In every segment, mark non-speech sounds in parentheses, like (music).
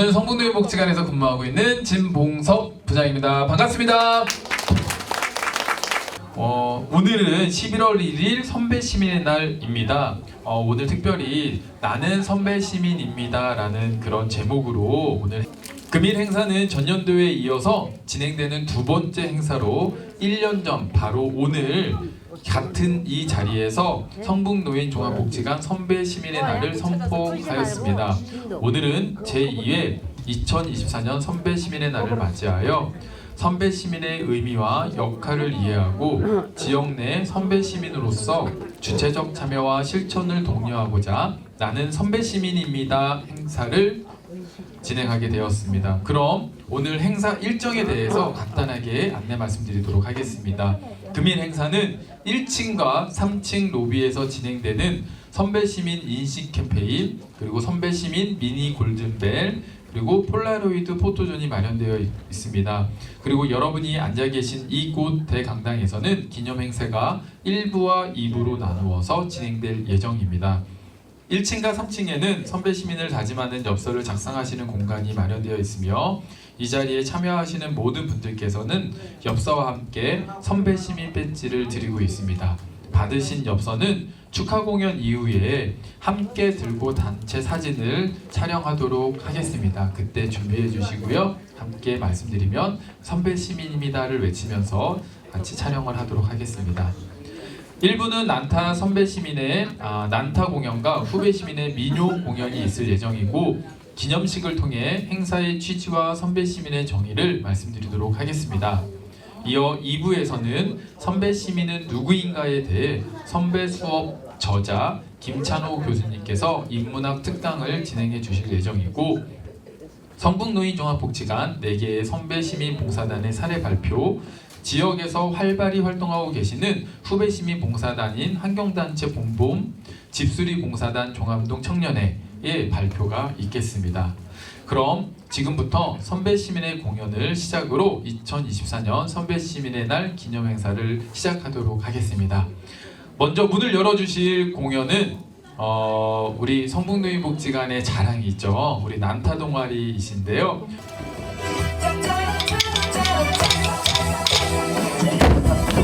저는 성북노인복지관에서 근무하고 있는 진봉섭 부장입니다. 반갑습니다. 어, 오늘은 11월 1일 선배 시민의 날입니다. 어, 오늘 특별히 나는 선배 시민입니다라는 그런 제목으로 오늘 금일 행사는 전년도에 이어서 진행되는 두 번째 행사로 1년 전 바로 오늘 같은 이 자리에서 성북노인 종합복지관 선배 시민의 날을 선포하였습니다. 오늘은 제2회 2024년 선배 시민의 날을 맞이하여 선배 시민의 의미와 역할을 이해하고 지역 내 선배 시민으로서 주체적 참여와 실천을 독려하고자 나는 선배 시민입니다 행사를 진행하게 되었습니다. 그럼 오늘 행사 일정에 대해서 간단하게 안내 말씀드리도록 하겠습니다. 금일 행사는 1층과 3층 로비에서 진행되는 선배 시민 인식 캠페인 그리고 선배 시민 미니 골든벨 그리고 폴라로이드 포토존이 마련되어 있- 있습니다. 그리고 여러분이 앉아 계신 이곳 대강당에서는 기념 행사가 1부와 2부로 나누어서 진행될 예정입니다. 1층과 3층에는 선배 시민을 다짐하는 엽서를 작성하시는 공간이 마련되어 있으며 이 자리에 참여하시는 모든 분들께서는 엽서와 함께 선배 시민 배지를 드리고 있습니다. 받으신 엽서는 축하 공연 이후에 함께 들고 단체 사진을 촬영하도록 하겠습니다. 그때 준비해 주시고요. 함께 말씀드리면 선배 시민입니다를 외치면서 같이 촬영을 하도록 하겠습니다. 1부는 난타 선배 시민의 아, 난타 공연과 후배 시민의 민요 공연이 있을 예정이고 기념식을 통해 행사의 취지와 선배 시민의 정의를 말씀드리도록 하겠습니다. 이어 2부에서는 선배 시민은 누구인가에 대해 선배 수업 저자 김찬호 교수님께서 인문학 특강을 진행해 주실 예정이고 성북노인종합복지관 4개의 선배 시민 봉사단의 사례 발표 지역에서 활발히 활동하고 계시는 후배 시민 봉사단인 환경단체 봉봄 집수리 봉사단 종암동 청년회의 발표가 있겠습니다. 그럼 지금부터 선배 시민의 공연을 시작으로 2024년 선배 시민의 날 기념 행사를 시작하도록 하겠습니다. 먼저 문을 열어주실 공연은 어, 우리 성북노인복지관의 자랑이 있죠. 우리 난타 동아리이신데요.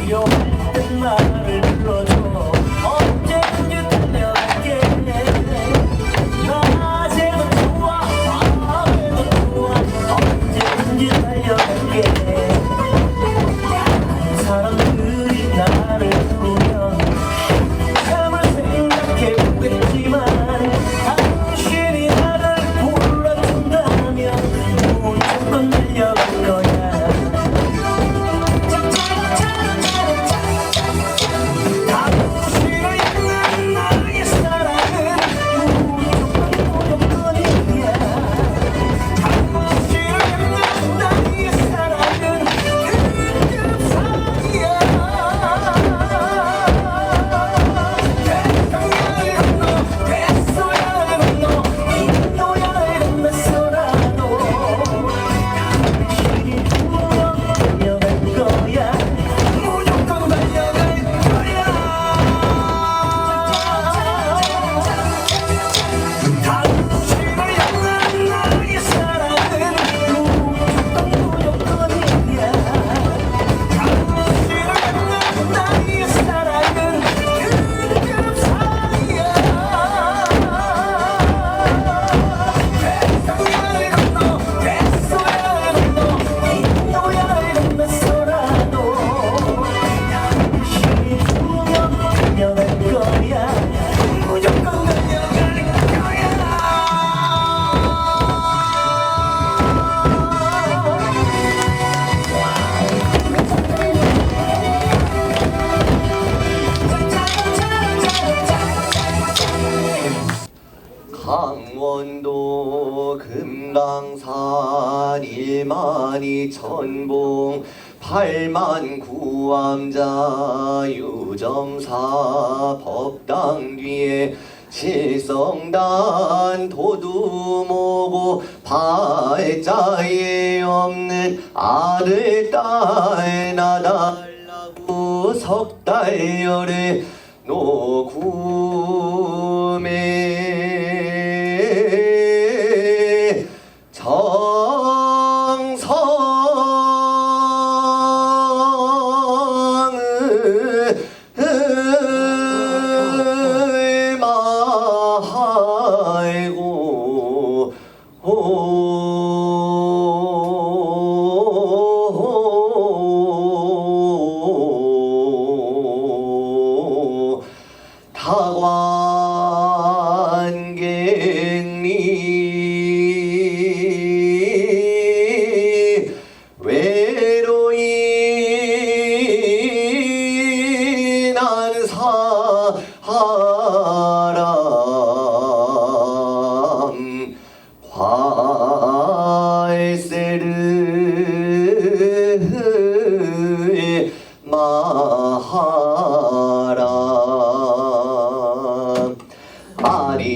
필 팔만 구암자 유점사 법당 뒤에 실성단 도두모고 발자에 없는 아들 딸 나달라고 석달열에 노구매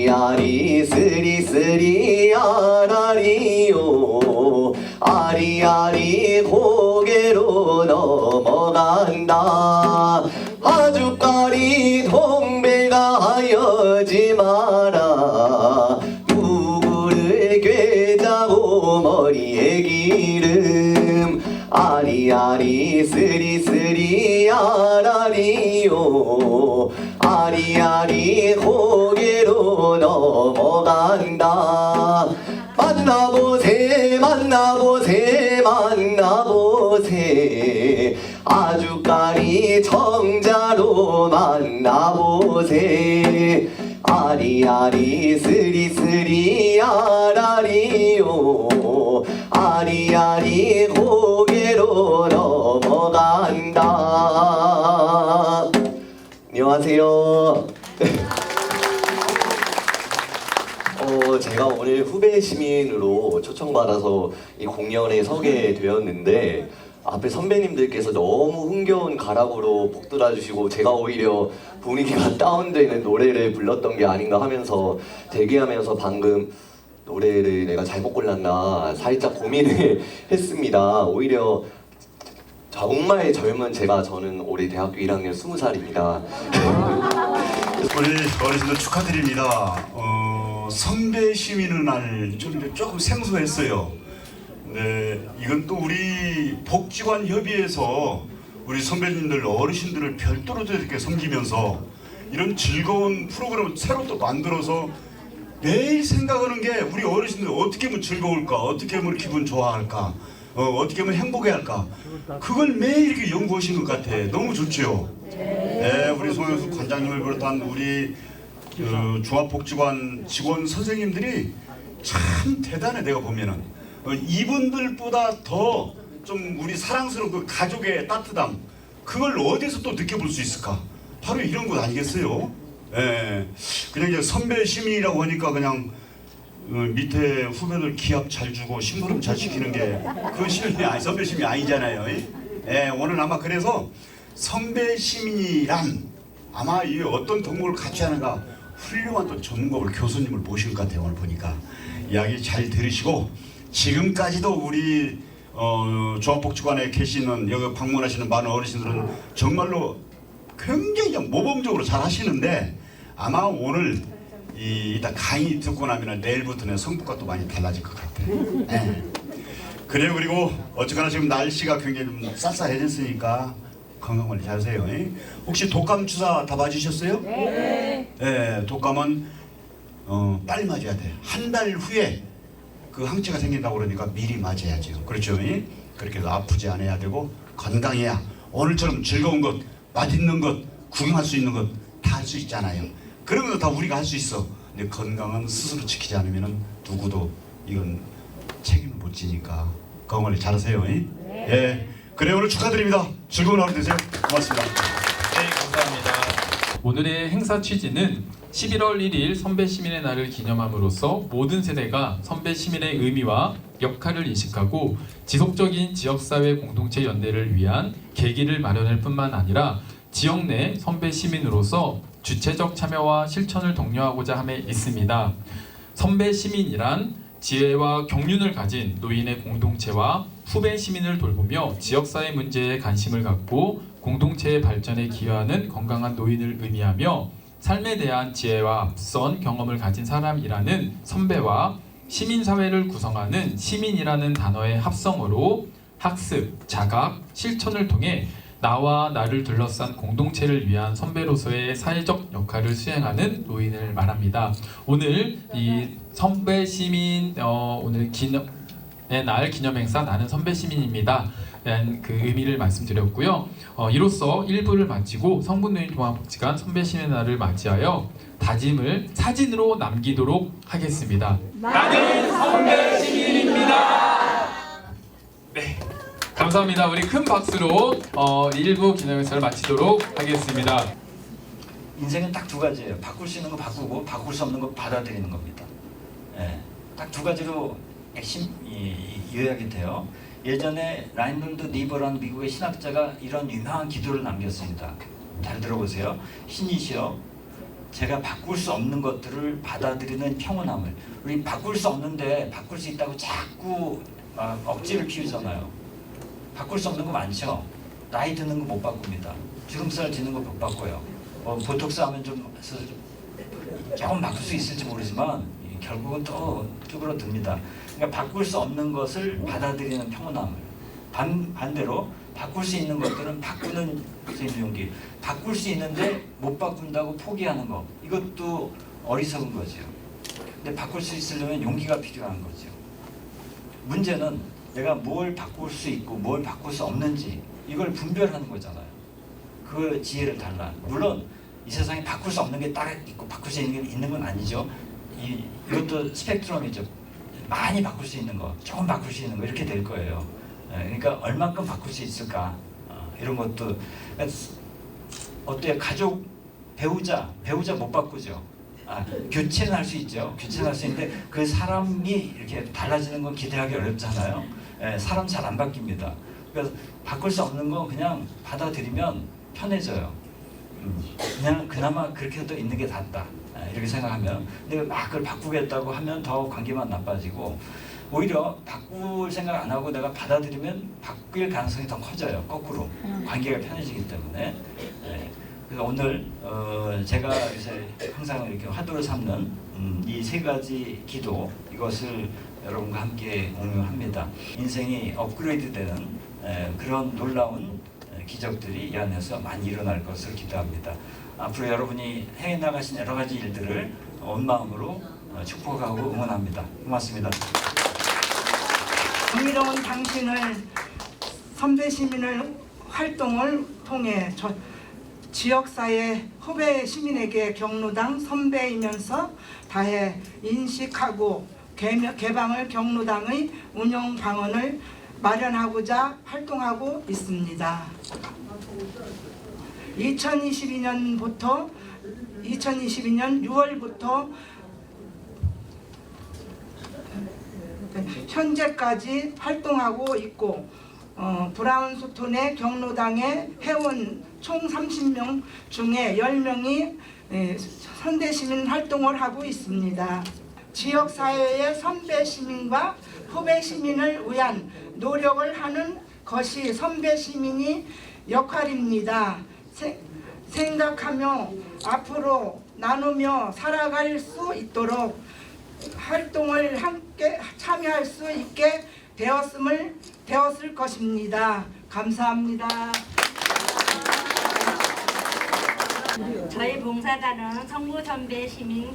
아리아리 스리스리 아라리요. 아리아리 고개로 넘어간다. 아주까리 동배가 하여지 마라. 누구를 꿰자고 머리에 기름. 아리아리 스리스리 아라리요 아리아리 고개로 넘어간다. 만나보세 만나보세 만나보세. 아주까리 정자로 만나보세. 아리아리 스리스리 아라리요. 아리아리 고개로 넘어간다 안녕하세요 어, 제가 오늘 후배 시민으로 초청받아서 이 공연에 서게 되었는데 앞에 선배님들께서 너무 흥겨운 가락으로 복들어 주시고 제가 오히려 분위기가 (laughs) 다운되는 노래를 불렀던 게 아닌가 하면서 대기하면서 방금 노래를 내가 잘못 골랐나 살짝 고민을 (laughs) 했습니다. 오히려 정말 젊은 제가 저는 올해 대학교 1학년 20살입니다. 우리 어르신들 축하드립니다. 어, 선배 시민의 날 저는 조금 생소했어요. 네, 이건 또 우리 복지관 협의회에서 우리 선배님들 어르신들을 별도로 또 이렇게 섬기면서 이런 즐거운 프로그램을 새로 또 만들어서 매일 생각하는 게 우리 어르신들 어떻게 하면 즐거울까, 어떻게 하면 기분 좋아할까, 어, 어떻게 하면 행복해 할까. 그걸 매일 이렇게 연구하신 것 같아. 너무 좋죠. 네, 우리 송영수 관장님을 비롯한 우리 그 종합복지관 직원 선생님들이 참 대단해 내가 보면은 어, 이분들보다 더 좀 우리 사랑스러운 그 가족의 따뜻함 그걸 어디서 또 느껴볼 수 있을까? 바로 이런 것 아니겠어요? 예, 그냥 이제 선배 시민이라고 하니까 그냥 어, 밑에 후배들 기합 잘 주고 심부름 잘 시키는 게 그건 시민이 아니 선배 시민이 아니잖아요. 예, 오늘 아마 그래서 선배 시민이란 아마 이 어떤 덕목을 같이 하는가 훌륭한 또 전문가를 교수님을 모신 것 같아요 오늘 보니까 이야기 잘 들으시고 지금까지도 우리 어, 종합복지관에 계시는 여기 방문하시는 많은 어르신들은 정말로 굉장히 모범적으로 잘 하시는데 아마 오늘 이 이따 강의 듣고 나면 내일부터는 성부가 또 많이 달라질 것 같아요. 예. 그래요 그리고 어쨌거나 지금 날씨가 굉장히 좀 쌀쌀해졌으니까 건강 관리 잘하세요. 예? 혹시 독감 주사 다 맞으셨어요? 네. 예, 독감은 어, 빨리 맞아야 돼. 한 달 후에 그 항체가 생긴다고 그러니까 미리 맞아야죠. 그렇죠? 예? 그렇게 해서 아프지 않아야 되고 건강해야 오늘처럼 즐거운 것, 맛있는 것, 구경할 수 있는 것 다 할 수 있잖아요. 그런 것도 다 우리가 할 수 있어. 근데 건강은 스스로 지키지 않으면 누구도 이건 책임을 못 지니까 건강 관리 잘하세요. 예? 예. 그래 오늘 축하드립니다. 즐거운 하루 되세요. 고맙습니다. 네, 감사합니다. 오늘의 행사 취지는 11월 1일 선배 시민의 날을 기념함으로써 모든 세대가 선배 시민의 의미와 역할을 인식하고 지속적인 지역사회 공동체 연대를 위한 계기를 마련할 뿐만 아니라 지역 내 선배 시민으로서 주체적 참여와 실천을 독려하고자 함에 있습니다. 선배 시민이란 지혜와 경륜을 가진 노인의 공동체와 후배 시민을 돌보며 지역사회 문제에 관심을 갖고 공동체의 발전에 기여하는 건강한 노인을 의미하며 삶에 대한 지혜와 앞선 경험을 가진 사람이라는 선배와 시민사회를 구성하는 시민이라는 단어의 합성어로 학습, 자각, 실천을 통해 나와 나를 둘러싼 공동체를 위한 선배로서의 사회적 역할을 수행하는 노인을 말합니다. 오늘 이 선배 시민 어, 오늘 기념의 날 기념 행사 나는 선배 시민입니다. 그 의미를 말씀드렸고요. 어, 이로써 1부를 마치고 성분노인 종합복지관 선배 시민의 날을 맞이하여 다짐을 사진으로 남기도록 하겠습니다. 나는 선배 감사합니다. 우리 큰 박수로 어, 1부 기념 행사를 마치도록 하겠습니다. 인생은 딱 두 가지예요. 바꿀 수 있는 거 바꾸고 바꿀 수 없는 거 받아들이는 겁니다. 예, 딱 두 가지로 핵심 요약이 돼요. 예전에 라인론드 니버라는 미국의 신학자가 이런 유명한 기도를 남겼습니다. 잘 들어보세요. 신이시여, 제가 바꿀 수 없는 것들을 받아들이는 평온함을. 우리 바꿀 수 없는데 바꿀 수 있다고 자꾸 아, 억지를 피우잖아요. 바꿀 수 없는 거 많죠. 나이 드는 거 못 바꿉니다. 주름살 지는 거 못 바꿔요. 어, 보톡스 하면 좀 서- 조금 바꿀 수 있을지 모르지만 이 결국은 또 쭈그러듭니다. 그러니까 바꿀 수 없는 것을 받아들이는 평온함을 반, 반대로 바꿀 수 있는 것들은 바꾸는 용기 바꿀 수 있는데 못 바꾼다고 포기하는 거 이것도 어리석은 거죠. 근데 바꿀 수 있으려면 용기가 필요한 거죠. 문제는 내가 뭘 바꿀 수 있고 뭘 바꿀 수 없는지 이걸 분별하는 거잖아요. 그 지혜를 달라. 물론 이 세상에 바꿀 수 없는 게 딱 있고 바꿀 수 있는 게 있는 건 아니죠. 이 이것도 스펙트럼이죠. 많이 바꿀 수 있는 거, 조금 바꿀 수 있는 거 이렇게 될 거예요. 예, 그러니까 얼마큼 바꿀 수 있을까 어, 이런 것도 그러니까 어때요? 가족 배우자 배우자 못 바꾸죠. 아, 교체는 할 수 있죠. 교체는 할 수 있는데 그 사람이 이렇게 달라지는 건 기대하기 어렵잖아요. 예, 사람 잘 안 바뀝니다. 그래서 바꿀 수 없는 거 그냥 받아들이면 편해져요. 음, 그냥 그나마 그렇게도 있는 게 낫다. 아, 이렇게 생각하면 근데 막 그걸 바꾸겠다고 하면 더 관계만 나빠지고 오히려 바꿀 생각 안 하고 내가 받아들이면 바뀔 가능성이 더 커져요. 거꾸로 관계가 편해지기 때문에. 네. 그래서 오늘 어, 제가 요새 항상 이렇게 화두를 삼는 음, 이 세 가지 기도 이것을 여러분과 함께 공유합니다. 인생이 업그레이드되는 에, 그런 놀라운 에, 기적들이 이 안에서 많이 일어날 것을 기도합니다. 앞으로 여러분이 해 나가신 여러 가지 일들을 온 마음으로 어, 축복하고 응원합니다. 고맙습니다. 정의로운 당신을 선배 시민을 활동을 통해 저, 지역사회 후배 시민에게 경로당 선배이면서 다해 인식하고 개방을 경로당의 운영 방안을 마련하고자 활동하고 있습니다. 2022년부터 2022년 6월부터 현재까지 활동하고 있고 어, 브라운 소톤의 경로당의 회원 총 30명 중에 10명이 에, 선대 시민 활동을 하고 있습니다. 지역 사회의 선배 시민과 후배 시민을 위한 노력을 하는 것이 선배 시민이 역할입니다. 세- 생각하며 앞으로 나누며 살아갈 수 있도록 활동을 함께 참여할 수 있게 되었음을 되었을 것입니다. 감사합니다. 저희 봉사단은 성구 선배 시민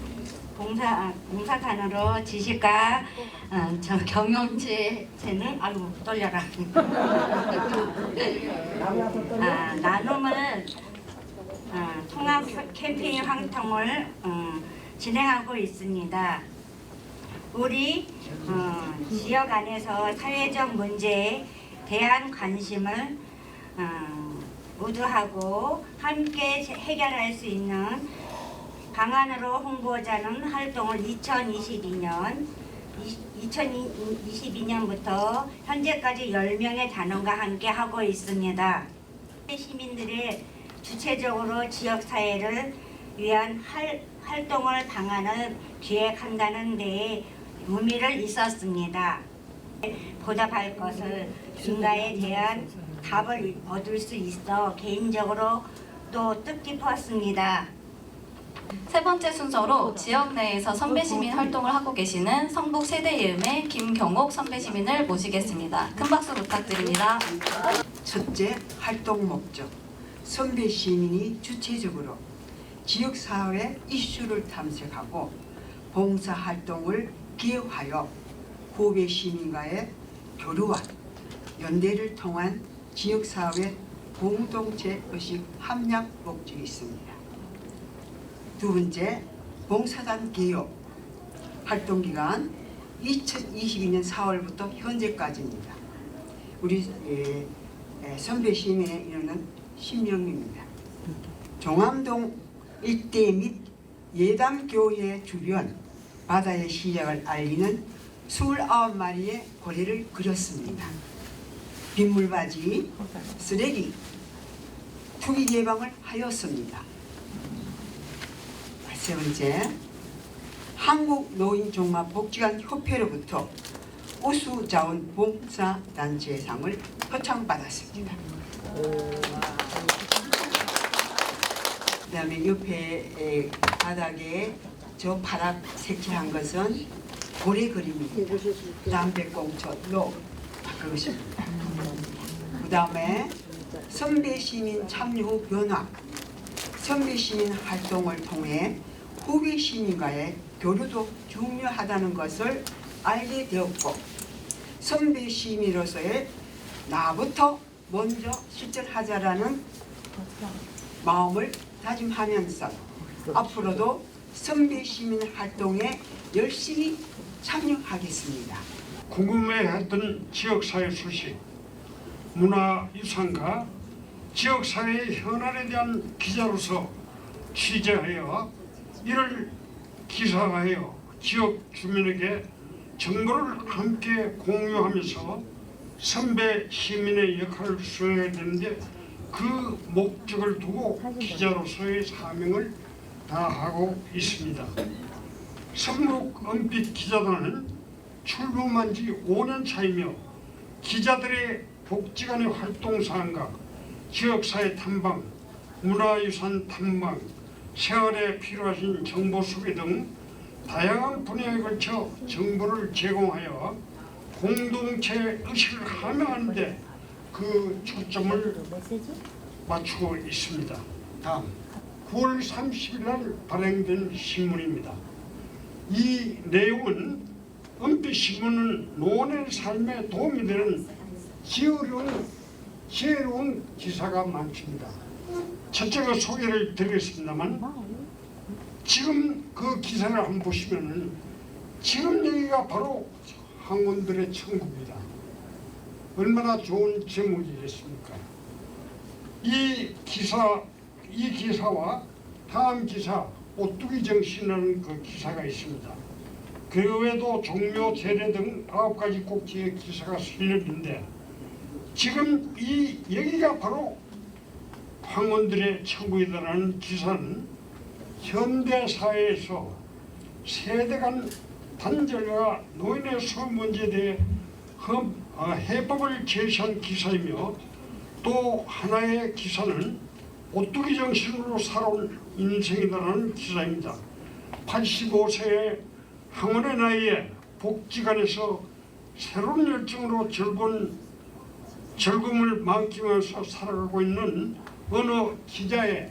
봉사 아, 봉사단으로 지식과 어, 저 경영체 재능 아이고 떨려라 아, 나눔을 어, 통합 캠페인 활동을 어, 진행하고 있습니다. 우리 어, 지역 안에서 사회적 문제에 대한 관심을 어, 모두하고 함께 해결할 수 있는 방안으로 홍보자는 활동을 2022년 2022년부터 현재까지 10명의 단원과 함께 하고 있습니다. 시민들의 주체적으로 지역사회를 위한 할, 활동을 방안을 기획한다는 데에 의미를 있었습니다. 보답할 것을 인가에 대한 답을 얻을 수 있어 개인적으로 또 뜻깊었습니다. 세 번째 순서로 지역 내에서 선배 시민 활동을 하고 계시는 성북 세대이음의 김경옥 선배 시민을 모시겠습니다. 큰 박수 부탁드립니다. 첫째, 활동 목적. 선배 시민이 주체적으로 지역 사회 이슈를 탐색하고 봉사 활동을 기획하여 후배 시민과의 교류와 연대를 통한 지역사회 공동체 의식 함량 목적이 있습니다. 두 번째, 봉사단 개요 활동기간 2022년 4월부터 현재까지입니다. 우리 예, 예, 선배 시민의 인원은 10명입니다. 종암동 일대 및 예담교회 주변 바다의 시작을 알리는 29마리의 고래를 그렸습니다. 빗물바지, 쓰레기, 투기 예방을 하였습니다. 세 번째, 한국노인종합복지관 협회로부터 우수자원 봉사단체상을 표창받았습니다. 그 다음에 옆에 에, 바닥에 저 파랗 색칠한 것은 고래 그림입니다. 담배꽁초로 그것입니다. 그 다음에 선배 시민 참여 후 변화 선배 시민 활동을 통해 후배 시민과의 교류도 중요하다는 것을 알게 되었고 선배 시민으로서의 나부터 먼저 실천하자라는 마음을 다짐하면서 앞으로도 선배 시민 활동에 열심히 참여하겠습니다. 궁금해했던 지역사회 소식, 문화유산과 지역사회의 현안에 대한 기자로서 취재하여 이를 기사화하여 지역 주민에게 정보를 함께 공유하면서 선배 시민의 역할을 수행해야 되는데 그 목적을 두고 기자로서의 사명을 다하고 있습니다. 성북 은빛 기자단은 출범한 지 5년 차이며 기자들의 복지관의 활동 사항과 지역사회 탐방, 문화유산 탐방, 생활에 필요하신 정보 수배 등 다양한 분야에 걸쳐 정보를 제공하여 공동체 의식을 함양하는 데 그 초점을 맞추고 있습니다. 다음 9월 30일 날 발행된 신문입니다. 이 내용은 은빛 신문은 노원의 삶에 도움이 되는 지혜로운, 지혜로운 기사가 많습니다. 첫째가 소개를 드리겠습니다만 지금 그 기사를 한번 보시면은 지금 여기가 바로 항원들의 천국이다. 얼마나 좋은 제목이겠습니까? 이 기사, 이 기사와 다음 기사 오뚜기 정신이라는 그 기사가 있습니다. 그 외에도 종묘 제례 등 아홉 가지 꼭지의 기사가 실렸는데 지금 이 여기가 바로 황혼들의 천국이다라는 기사는 현대 사회에서 세대 간 단절과 노인의 소 문제에 대해 흠, 어, 해법을 제시한 기사이며 또 하나의 기사는 오뚜기 정신으로 살아온 인생이다라는 기사입니다. 85세의 항원의 나이에 복지관에서 새로운 열정으로 즐거운 즐거움을 만끽하면서 살아가고 있는 어느 기자의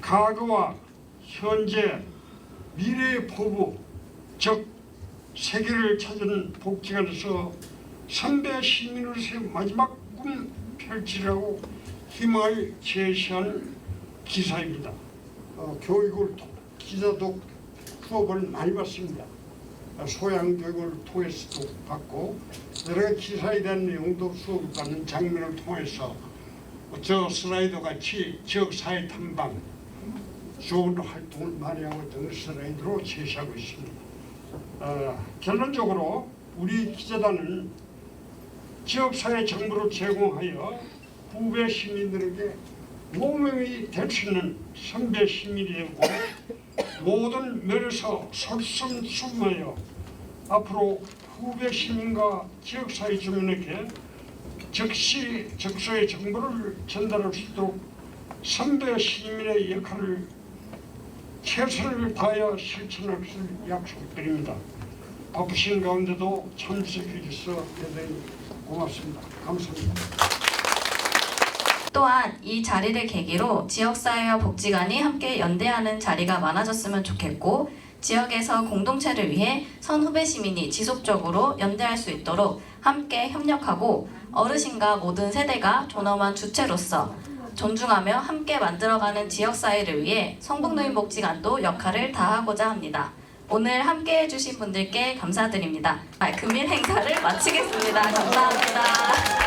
과거와 현재 미래의 포부 즉 세계를 찾은 복지관에서 선배 시민으로서의 마지막 꿈 펼치라고 희망을 제시한 기사입니다. 어, 교육을 통- 기자도 수업을 많이 받습니다. 어, 소양 교육을 통해서도 받고 여러 기사에 대한 내용도 수업을 받는 장면을 통해서 저 슬라이드 같이 지역 사회 탐방 좋은 활동을 많이 하고 있다는 슬라이드로 제시하고 있습니다. 어, 결론적으로 우리 기재단은 지역사회 정보를 제공하여 후배 시민들에게 모범이 될 수 있는 선배 시민이 되고 모든 면에서 솔선수범하여 앞으로 후배 시민과 지역사회 주민에게 즉시 적소의 정보를 전달할 수 있도록 선배 시민의 역할을 최선을 다하여 실천할 것을 약속드립니다. 바쁘신 가운데도 참석해 주셔서 대단히 고맙습니다. 감사합니다. 또한 이 자리를 계기로 지역사회와 복지관이 함께 연대하는 자리가 많아졌으면 좋겠고 지역에서 공동체를 위해 선후배 시민이 지속적으로 연대할 수 있도록 함께 협력하고 어르신과 모든 세대가 존엄한 주체로서 존중하며 함께 만들어가는 지역사회를 위해 성북노인복지관도 역할을 다하고자 합니다. 오늘 함께 해주신 분들께 감사드립니다. 아, 금일 행사를 마치겠습니다. 감사합니다.